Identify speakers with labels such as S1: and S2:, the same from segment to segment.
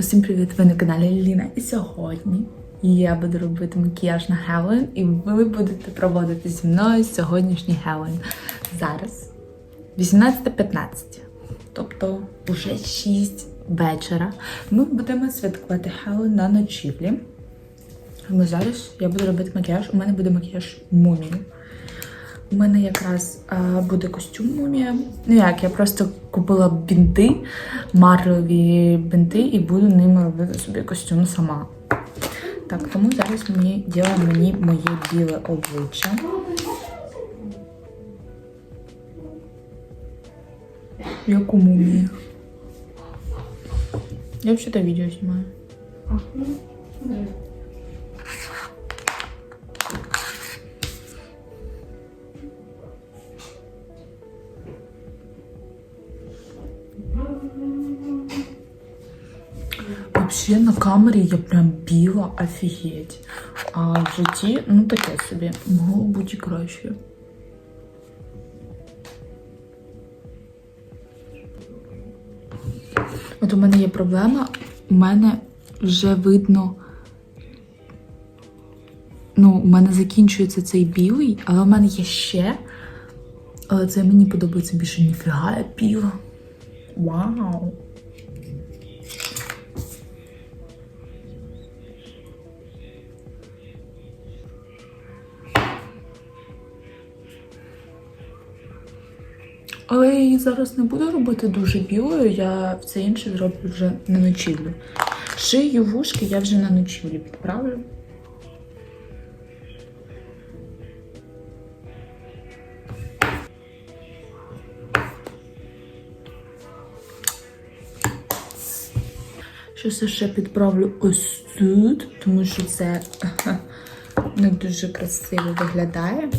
S1: Усім привіт! Ви на каналі Ліна. І сьогодні я буду робити макіяж на Хеллоуін, і ви будете проводити зі мною сьогоднішній Хеллоуін. Зараз 18.15, тобто вже 6 вечора. Ми будемо святкувати Хеллоуін на ночівлі. Ми зараз я буду робити макіяж. У мене буде макіяж мумії. У мене якраз а, буде костюм мумія. Ну як, я просто купила бінти, марлеві бінти, і буду ними робити собі костюм сама. Так, тому зараз мені діла мені моє біле обличчя. Як у мумії. Я взагалі відео знімаю. Вообще на камері я прям біла, офігеть. А в житті, ну таке собі, могло бути краще. От у мене є проблема, у мене вже видно. Ну, у мене закінчується цей білий, але у мене є ще. Але це мені подобається більше ніфіга я біла. Вау! Її зараз не буду робити дуже білою, я все інше зроблю вже на ночівлю. Шию вушки я вже на ночівлі підправлю. Щось я ще підправлю ось тут, тому що це не дуже красиво виглядає.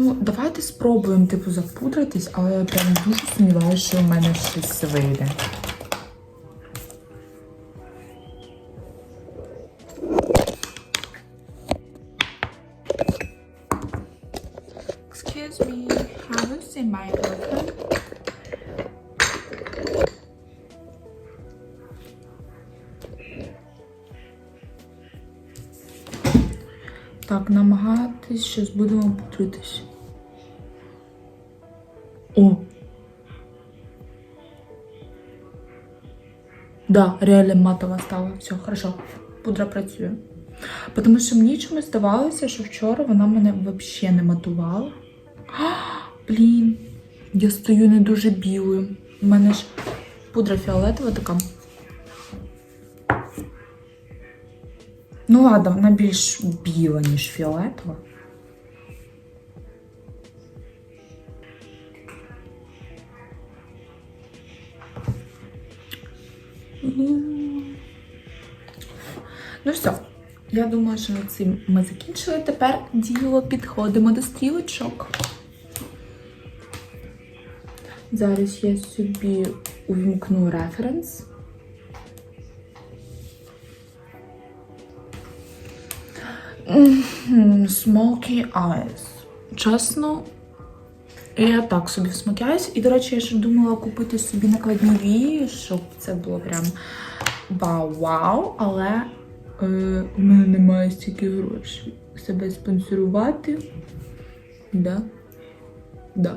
S1: Ну, давайте спробуємо, типу, запудритись, але я прям дуже сумніваюся, що в мене щось вийде. Так, намагатись, щось будемо пудритись. О! Да, реально матова стала. Все, хорошо. Пудра працює. Тому що мені чомусь здавалося, що вчора вона мене взагалі не матувала. А, блін, я стою не дуже білою. У мене ж пудра фіолетова така. Ну ладно, вона більш біла, ніж фіолетова. Ну все, я думаю, що над цим ми закінчили. Тепер діло підходимо до стрілочок. Зараз я собі увімкну референс. Smoky Eyes. Чесно, я так собі всмокяюсь. І, до речі, я ще думала купити собі накладні вії, щоб це було прям вау-вау, але е, у мене немає стільки грошей. Себе спонсорувати. Да? Да.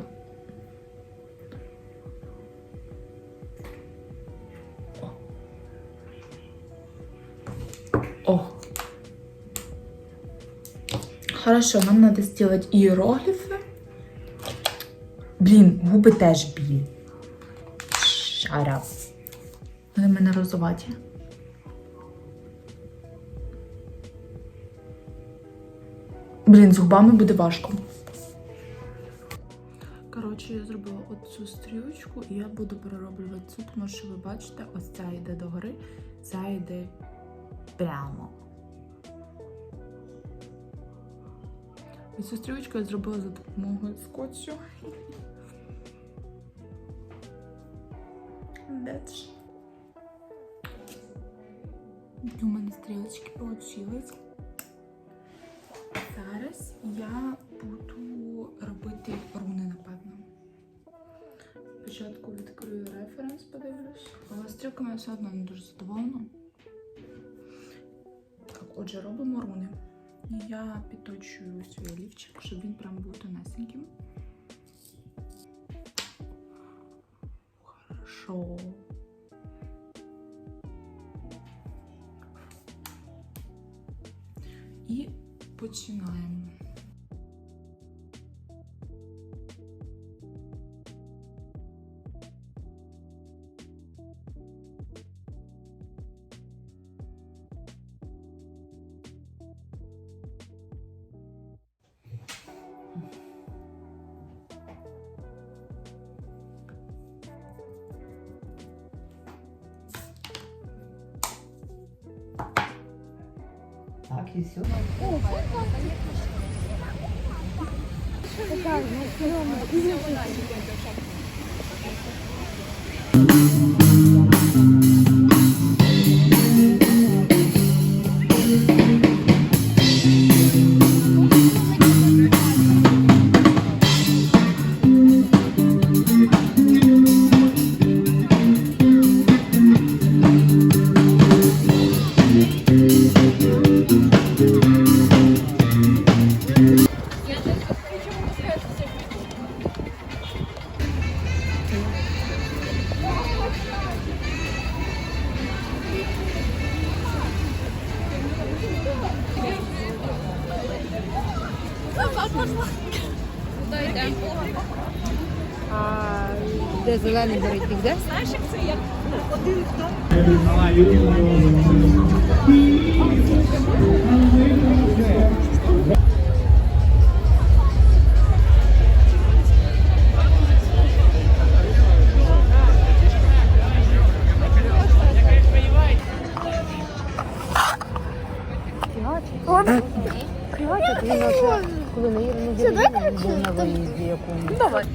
S1: Хорошо, нам надо сделать иероглифы. Блін, губи теж білі. Шара. Вони в мене розуваті. Блін, з губами буде важко. Коротше, я зробила оцю стрілочку і я буду перероблювати цю, тому що ви бачите, ось ця йде догори, ця йде прямо. І цю стрілочку я зробила за допомогою скотчу. У мене стрілочки получились. Зараз я буду робити руни, напевно. Спочатку відкрию референс, подивлюсь. Але стрілками я все одно не дуже задоволена. Так, отже, робимо руни. Я підточую свій олівчик, щоб він прям був тонесеньким. Хорошо. І починаємо.
S2: І все. А де зелений беруть де? Знаєш, як це як один хто? Кривати, Коли на Ірину Германі був на виїзді якомусь.
S1: Давай.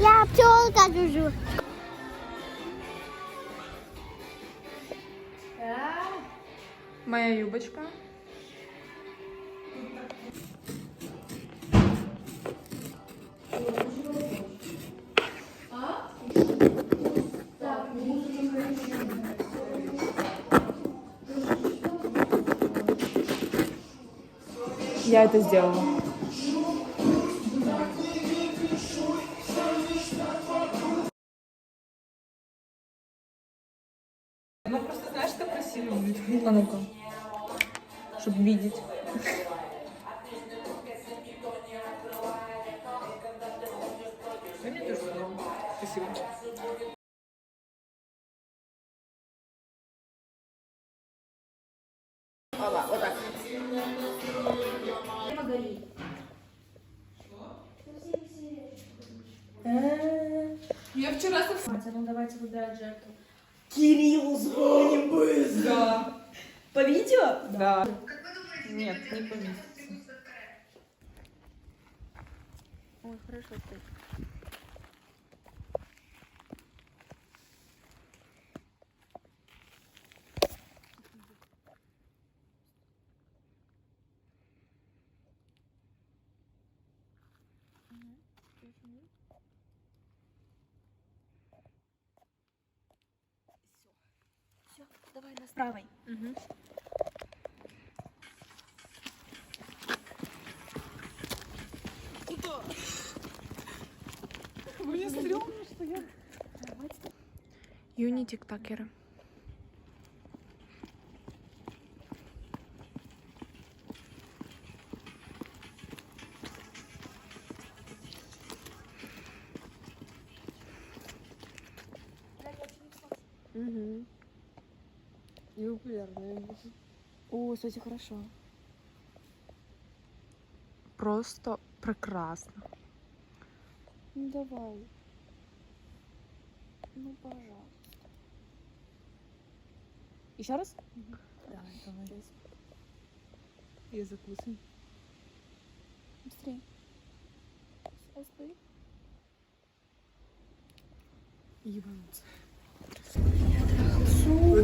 S3: Я пчелка жужу.
S1: Моя юбочка. Я это сделала. Ну просто знаешь, что красиво будет. А ну-ка. Чтобы видеть. Тоже Спасибо. Я
S4: давайте выбирать жертву.
S5: Кириллу звоним быстро. По видео?
S4: Да. Нет, не поместится.
S5: Ой, хорошо ты. з правой. Угу. Мне
S1: стрёмно, что
S5: я... Юни тиктакеры. Mm-hmm. И популярная. О, кстати, хорошо.
S1: Просто прекрасно.
S5: Ну давай. Ну, пожалуйста. Еще раз?
S4: Давай, давай. Я закусим.
S5: Быстрее.
S6: толстый. Ебануться.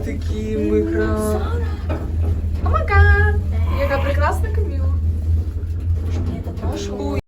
S4: Отакі микро. О май гад! Яка прекрасна Каміла. Ой.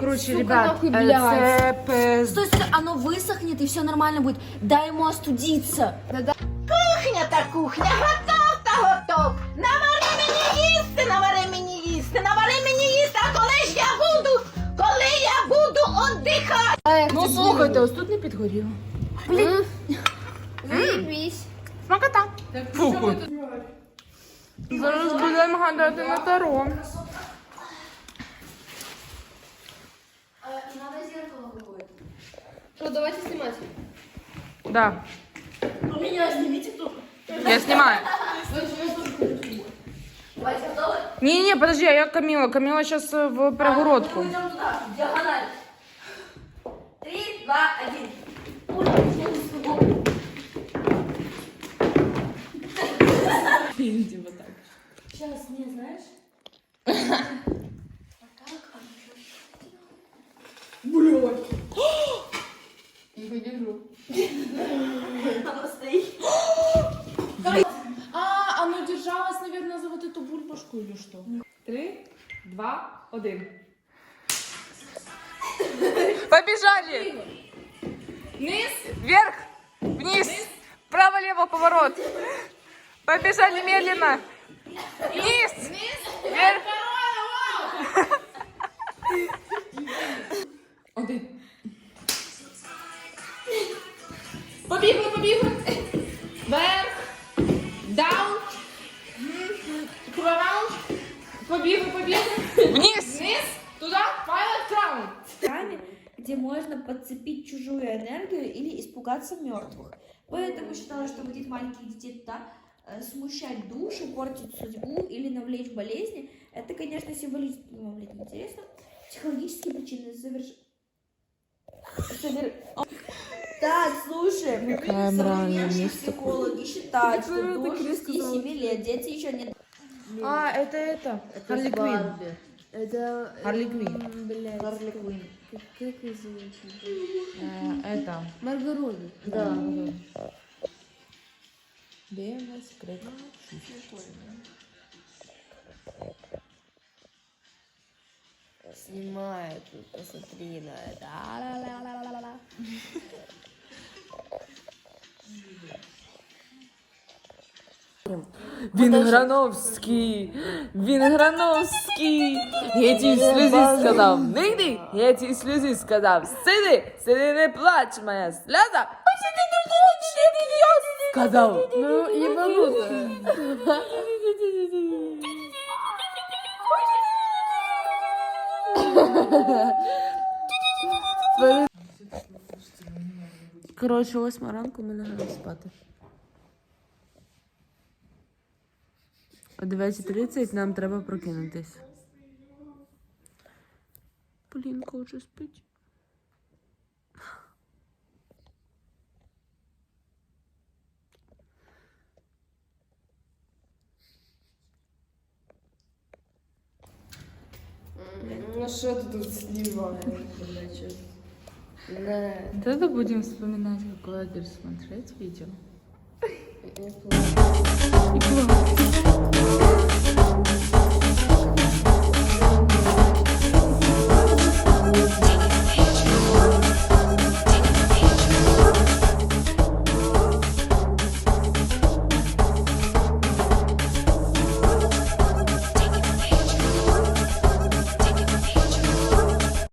S4: Коротше, ребят,
S6: нахуй,
S4: е,
S6: блядь.
S4: це пиз...
S7: Стой, стой, оно высохнет и все нормально будет. Дай ему остудиться.
S3: Кухня та кухня, готов та готов. Навари мені їсти, навари мені їсти, навари мені їсти, а коли ж я буду, коли я буду отдихати.
S4: Ну слухайте, ось тут не підгоріло.
S7: Заебись.
S4: Смакота. Фуку. Зараз будемо гадати на таро.
S6: Что, давайте снимать.
S4: Да. Меня снимите кто? Я снимаю. Не-не, подожди, а я Камила. Камила сейчас в перегородку.
S7: Идем туда, в диагональ. Три, два, один. Сейчас, не знаешь?
S4: А, оно держалось, наверное, за вот эту бульбашку или что? Три, два, один. Побежали! Вниз, вверх, вниз, право-лево поворот. Побежали медленно. Вниз, вверх. Один. Побігли, побігли. Вверх. Даун. Раунд. Побігли, побігли. Вниз.
S5: Можно подцепить чужую энергию или испугаться мертвых. Поэтому считала, что водить маленьких детей туда, э, смущать душу, портить судьбу или навлечь болезни, это, конечно, символически блин, интересно. Психологические причины заверш... совер- Так, слушай, современные психологи считают, что до 6-7 лет дети еще не
S4: А, это это. Харли Квин.
S6: Это...
S4: Харли Квин.
S6: Блядь. Харли Квин. Как, как ее зовут?
S4: Э, Это.
S6: Марго Робби.
S4: Да. ДМ секрет.
S6: Снимает, тут, посмотри на это. А-ла-ла-ла-ла-ла-ла.
S4: Вінграновський, Вінграновський, я ті сльозі сказав, не йди, я ті сльозі сказав, сиди, сиди, не плач, моя сльоза, ось ти не плач, я сказав.
S6: Ну, ебануто.
S4: Коротше, восьма ранку ми лягаємо спати. О 9.30 нам треба прокинутись. Полінка вже спить.
S6: Ну ты тут снимаешь, блядь? Да.
S4: Тогда будем вспоминать, какой адрес смотреть видео.
S6: И плохо.